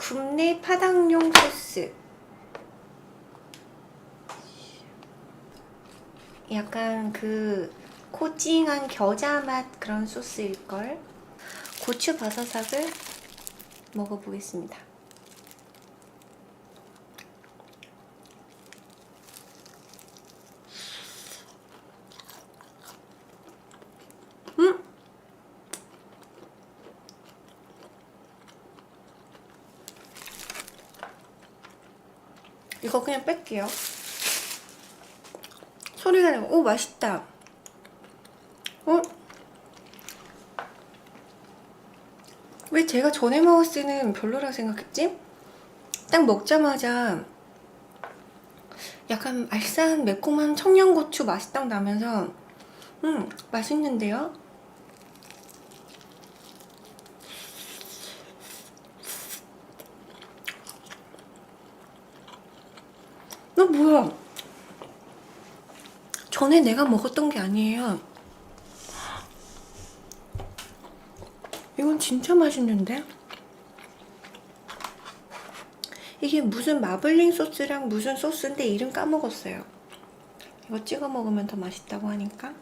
굽네 파당용 소스. 약간 그 코칭한 겨자 맛 그런 소스일걸. 고추 버섯삭을 먹어보겠습니다. 이거 그냥 뺄게요. 소리가 나고, 오, 맛있다. 어? 왜 제가 전에 먹었을 때는 별로라 생각했지? 딱 먹자마자 약간 알싸한 매콤한 청양고추 맛이 딱 나면서 음, 맛있는데요? 너 뭐야? 전에 내가 먹었던 게 아니에요. 이건 진짜 맛있는데? 이게 무슨 마블링 소스랑 무슨 소스인데 이름 까먹었어요. 이거 찍어 먹으면 더 맛있다고 하니까.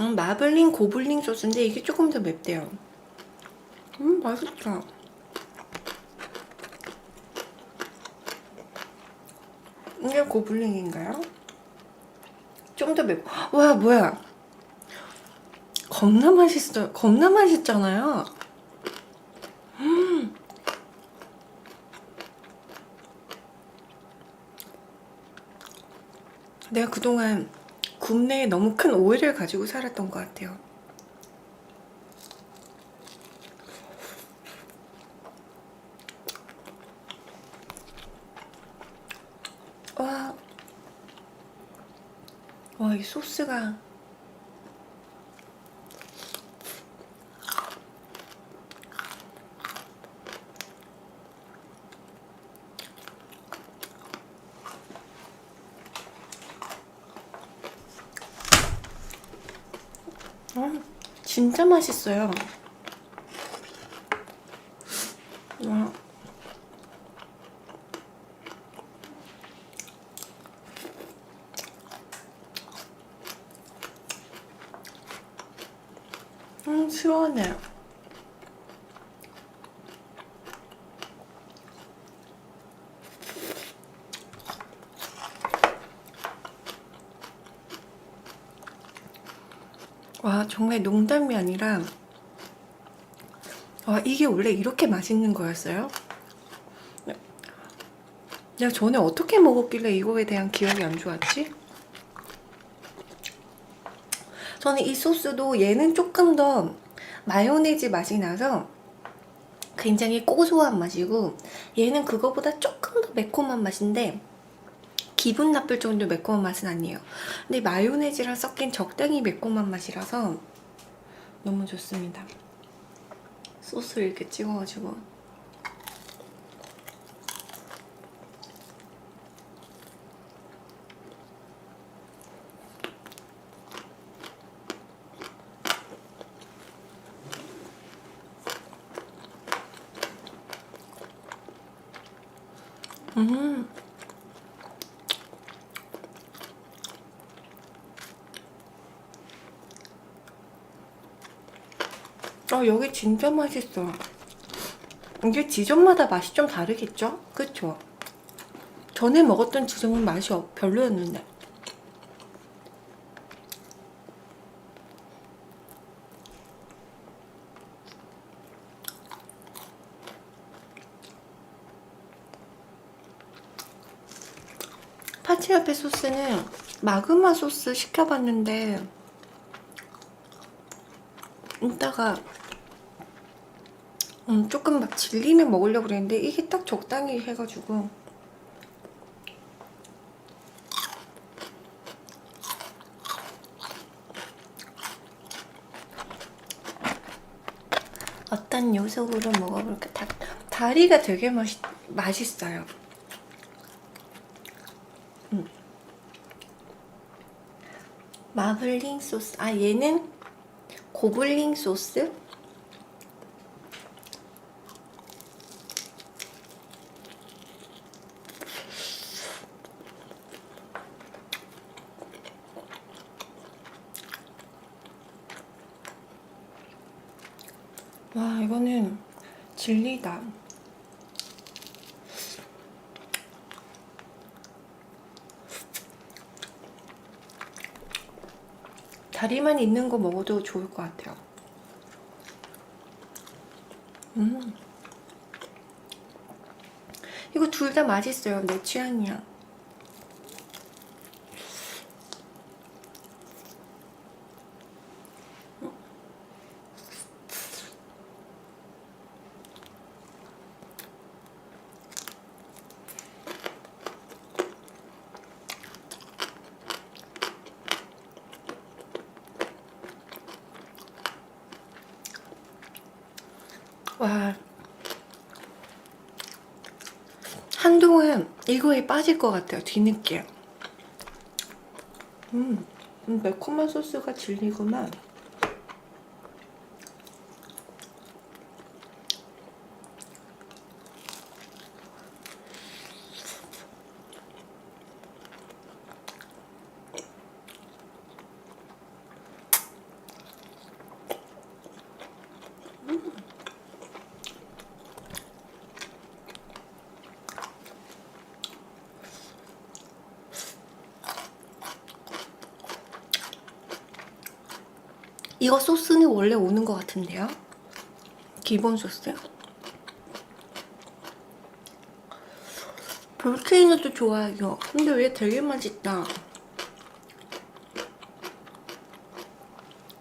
음, 마블링 고블링 소스인데 이게 조금 더 맵대요. 음, 맛있다. 이게 고블링인가요? 좀 더 맵고. 와, 뭐야. 겁나 맛있어. 겁나 맛있잖아요. 음. 내가 그동안 굽내에 너무 큰 오해를 가지고 살았던 것 같아요. 와, 와, 이 소스가 음, 진짜 맛있어요. 와. 음, 시원해. 와, 정말 농담이 아니라, 와, 이게 원래 이렇게 맛있는 거였어요? 내가 전에 어떻게 먹었길래 이거에 대한 기억이 안 좋았지? 저는 이 소스도 얘는 조금 더 마요네즈 맛이 나서 굉장히 고소한 맛이고 얘는 그거보다 조금 더 매콤한 맛인데 기분 나쁠 정도 매콤한 맛은 아니에요. 근데 마요네즈랑 섞인 적당히 매콤한 맛이라서 너무 좋습니다. 소스를 이렇게 찍어가지고 음. 아, 여기 진짜 맛있어. 이게 지점마다 맛이 좀 다르겠죠? 그쵸? 전에 먹었던 지점은 맛이 없- 별로였는데. 파치아페 소스는 마그마 소스 시켜봤는데 이따가 음, 조금 막 질리면 먹으려고 그랬는데 이게 딱 적당히 해가지고 어떤 요소로 먹어볼까? 다, 다리가 되게 맛있, 맛있어요. 음. 마블링 소스. 아, 얘는 고블링 소스? 와, 이거는 진리다. 다리만 있는 거 먹어도 좋을 것 같아요. 음. 이거 둘 다 맛있어요. 내 취향이야. 와. 한동안 이거에 빠질 것 같아요. 뒤늦게. 음, 음, 매콤한 소스가 진리구나. 이거 소스는 원래 오는 것 같은데요? 기본 소스. 볼케이노도 좋아요. 근데 왜 되게 맛있다.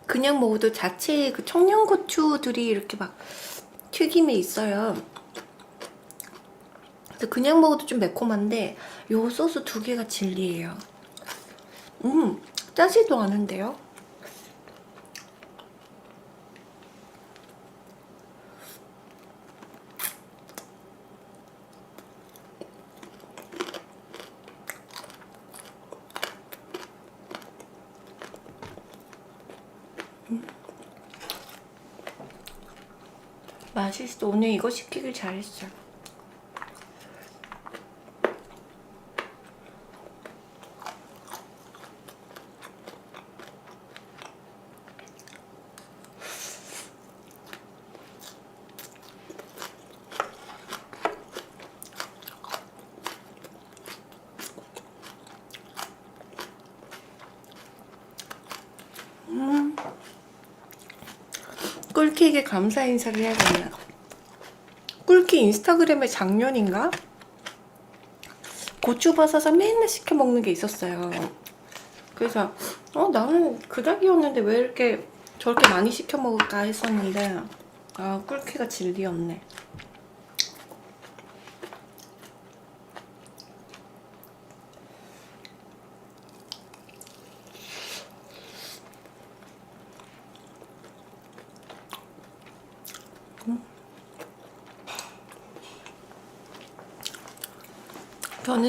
그냥 먹어도 자체에 그 청양고추들이 이렇게 막 튀김에 있어요. 그래서 그냥 먹어도 좀 매콤한데 요 소스 두 개가 진리예요. 음, 짜지도 않은데요? 맛있어. 오늘 이거 시키길 잘했어. 감사 인사를 해야겠나? 꿀킥 인스타그램에 작년인가? 고추버섯을 맨날 시켜 먹는 게 있었어요. 그래서 어 나는 그닥이었는데 왜 이렇게 저렇게 많이 시켜 먹을까 했었는데 아 꿀킥가 진리였네.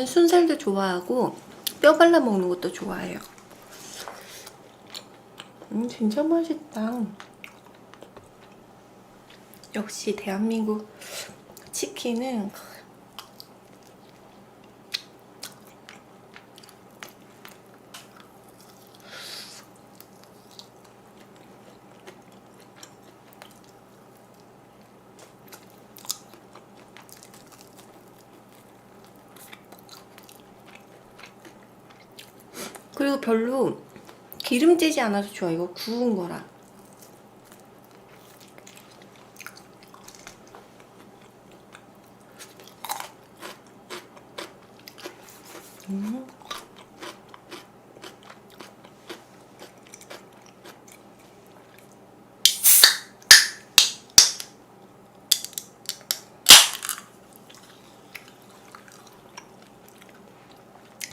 순살도 좋아하고 뼈 발라 먹는 것도 좋아해요. 음, 진짜 맛있다. 역시 대한민국 치킨은 그리고 별로 기름지지 않아서 좋아. 이거 구운 거라. 음.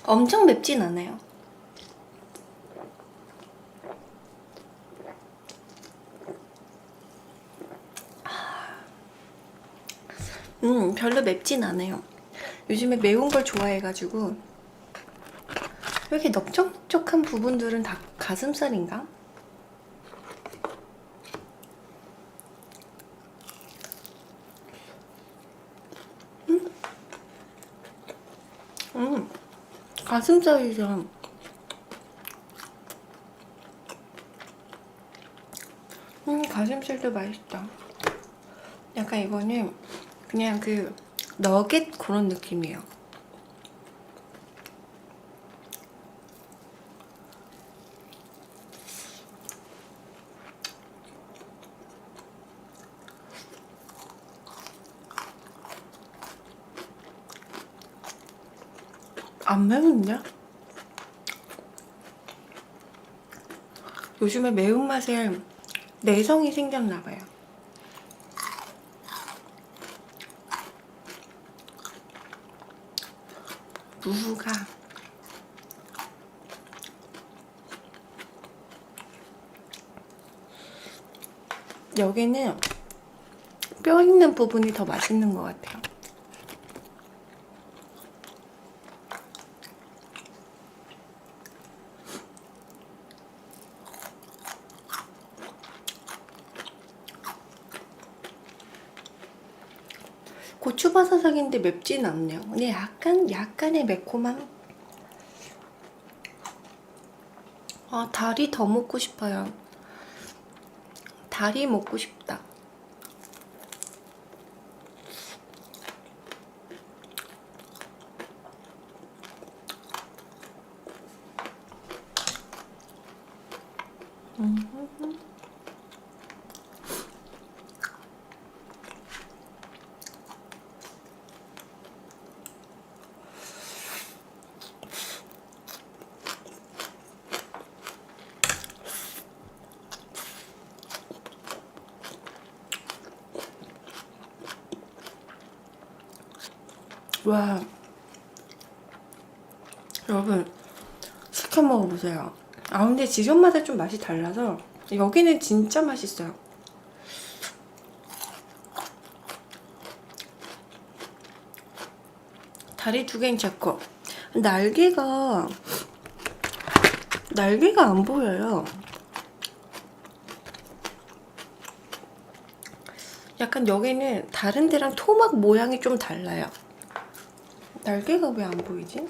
엄청 맵진 않아요. 음, 별로 맵진 않아요. 요즘에 매운 걸 좋아해가지고 이렇게 넓적넓적한 부분들은 다 가슴살인가? 음, 음 가슴살이죠. 음, 가슴살도 맛있다. 약간 이거는 그냥 그 너겟 그런 느낌이에요. 안 매운데? 요즘에 매운맛에 내성이 생겼나봐요. 무가 여기는 뼈 있는 부분이 더 맛있는 것 같아요. 고추바사삭인데 맵진 않네요. 근데 약간 약간의 매콤함. 아 다리 더 먹고 싶어요. 다리 먹고 싶다. 와 여러분 시켜 먹어보세요. 아 근데 지존맛에 좀 맛이 달라서 여기는 진짜 맛있어요. 다리 두 개는 제거 날개가 날개가 안 보여요. 약간 여기는 다른 데랑 토막 모양이 좀 달라요 날개가 왜 안 보이지?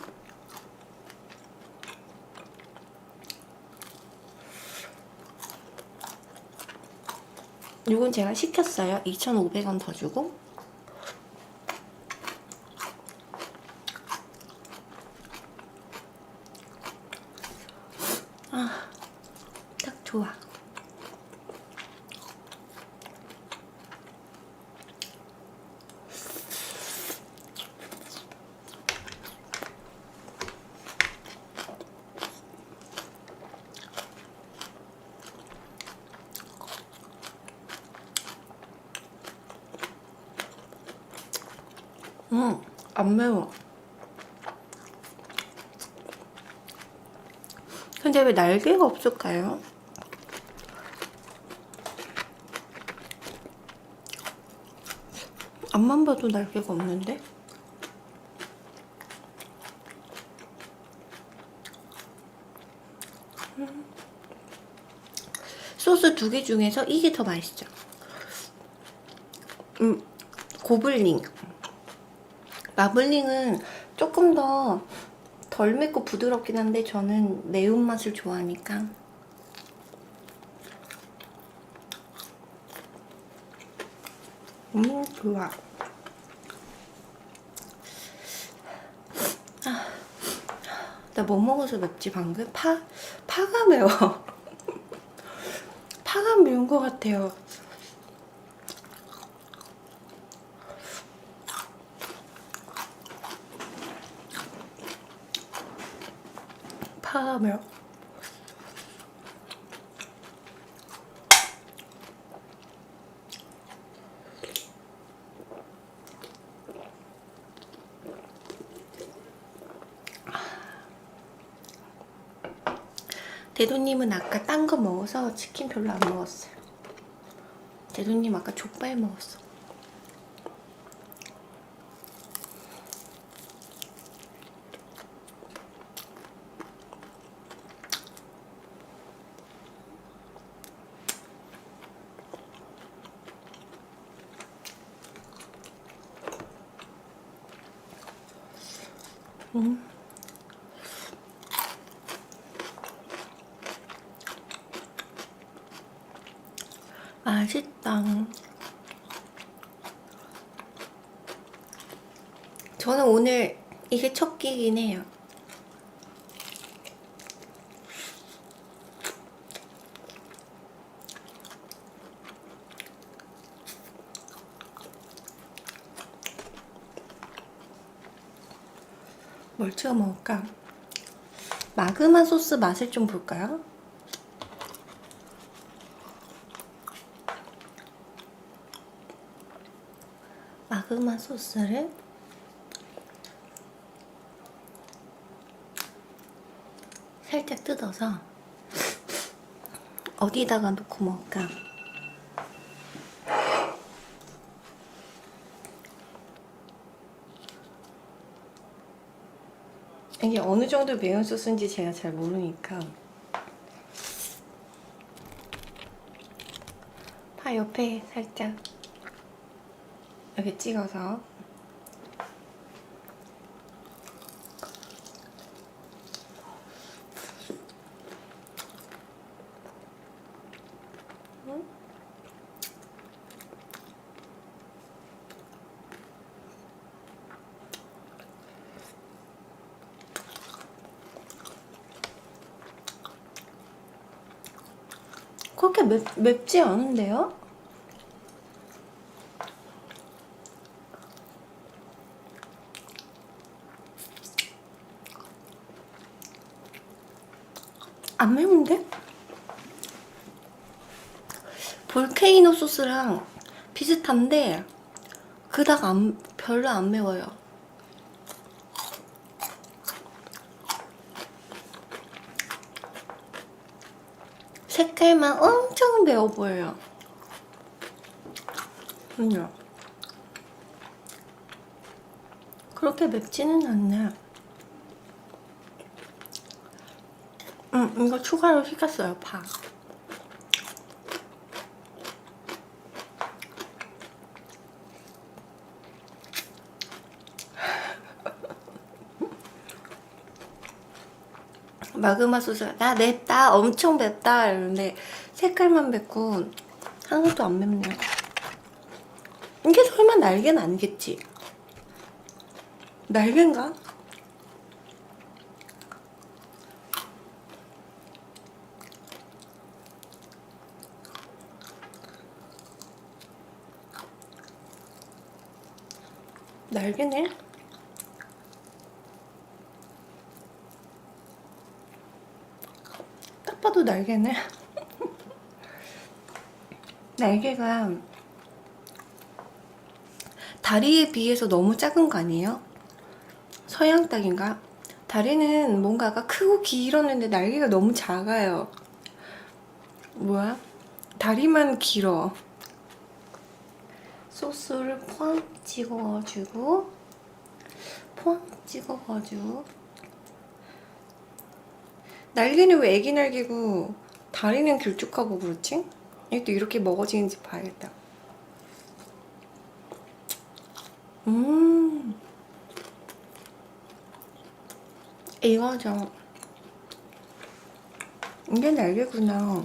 이건 제가 시켰어요. 2,500원 더 주고. 아, 딱 좋아. 음, 안 매워. 근데 왜 날개가 없을까요? 앞만 봐도 날개가 없는데? 음. 소스 두 개 중에서 이게 더 맛있죠. 음, 고블링. 마블링은 조금 더 덜 맵고 부드럽긴 한데 저는 매운맛을 좋아하니까 음 좋아 아, 나뭐 먹어서 맵지 방금? 파? 파가 매워 파가 매운 것 같아요 매워 대도님은 아까 딴 거 먹어서 치킨 별로 안 먹었어요. 대도님 아까 족발 먹었어. 음. 맛있다. 저는 오늘 이게 첫 끼긴 해요. 찍어 먹을까? 마그마 소스 맛을 좀 볼까요? 마그마 소스를 살짝 뜯어서 어디다가 놓고 먹을까? 이게 어느 정도 매운 소스인지 제가 잘 모르니까. 파 옆에 살짝 이렇게 찍어서 그렇게 맵, 맵지 않은데요? 안 매운데? 볼케이노 소스랑 비슷한데 그닥 안, 별로 안 매워요. 색깔만 엄청 매워 보여요. 아니요. 그렇게 맵지는 않네. 음, 이거 추가로 시켰어요, 파. 마그마 소스 나 맵다 엄청 맵다 이러는데 색깔만 맵고 하나도 안 맵네요 이게 설마 날개는 아니겠지? 날개인가? 날개네? 봐도 날개네. 날개가 다리에 비해서 너무 작은 거 아니에요? 서양 닭인가? 다리는 뭔가가 크고 길었는데 날개가 너무 작아요. 뭐야? 다리만 길어. 소스를 포항 찍어가지고 포항 찍어가지고 날개는 왜 애기 날개고 다리는 길쭉하고 그렇지? 이것도 이렇게 먹어지는지 봐야겠다. 음, 이거죠. 이게 날개구나.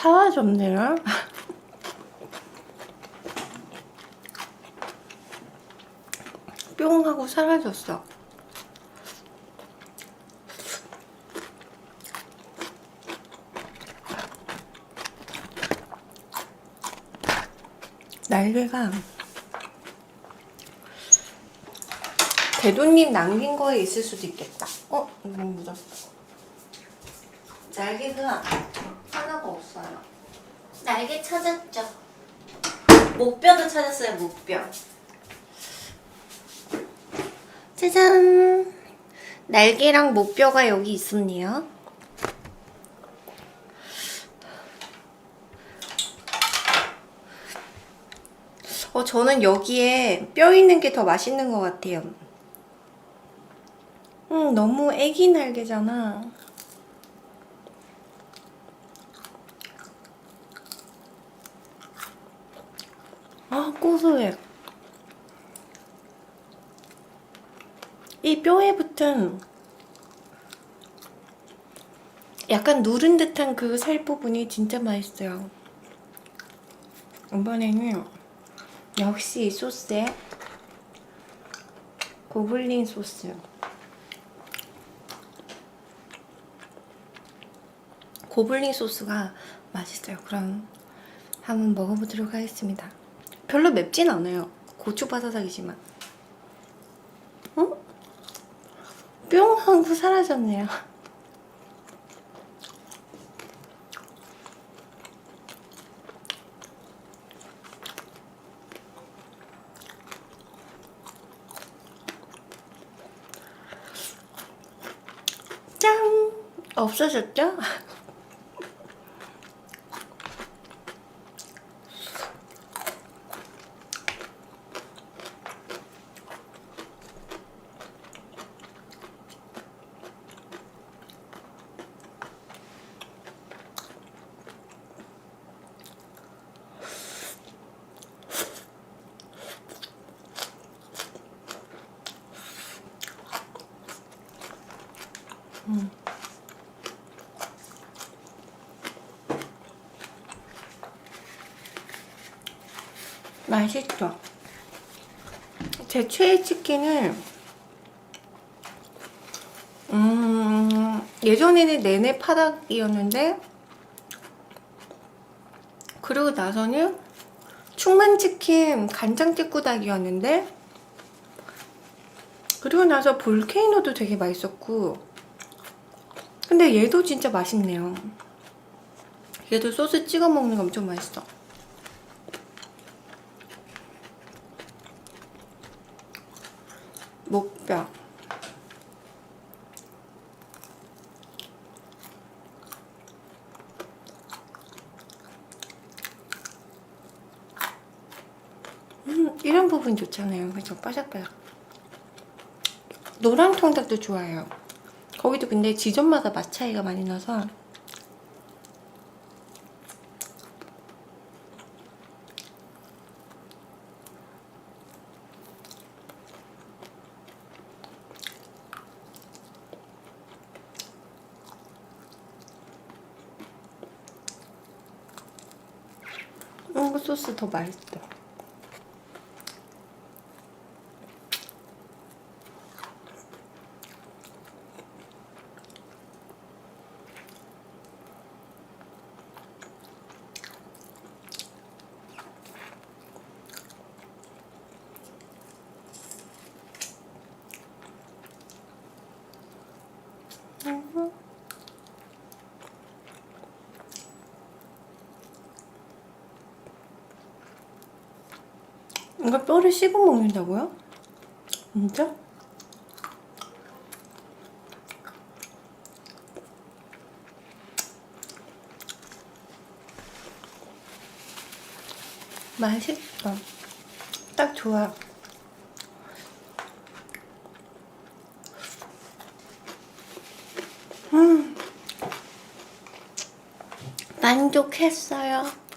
사라졌네요. 뿅 하고 사라졌어. 날개가 대도님 남긴 거에 있을 수도 있겠다. 어? 이거 묻었어. 날개가. 날개 찾았죠. 목뼈도 찾았어요, 목뼈. 짜잔! 날개랑 목뼈가 여기 있었네요. 어, 저는 여기에 뼈 있는 게 더 맛있는 것 같아요. 음, 너무 애기 날개잖아. 아 고소해. 이 뼈에 붙은 약간 누른 듯한 그 살 부분이 진짜 맛있어요. 이번에는 역시 이 소스에 고블린 소스. 고블린 소스가 맛있어요. 그럼 한번 먹어보도록 하겠습니다. 별로 맵진 않아요. 고추 바사삭이지만. 어? 뿅 하고 사라졌네요. 짠! 없어졌죠? 맛있죠? 제 최애 치킨은 음, 예전에는 내내 파닭이었는데 그러고 나서는 충만치킨 간장찌꾸닭이었는데 그리고 나서 볼케이노도 되게 맛있었고 근데 얘도 진짜 맛있네요 얘도 소스 찍어 먹는 거 엄청 맛있어 목 뼈 음, 이런 부분 좋잖아요. 그죠? 바삭바삭. 노랑 통닭도 좋아요. 거기도 근데 지점마다 맛 차이가 많이 나서 음, 소스 더 맛있어. 이거 뼈를 씹어 먹는다고요? 진짜? 맛있어. 딱 좋아. 음. 만족했어요.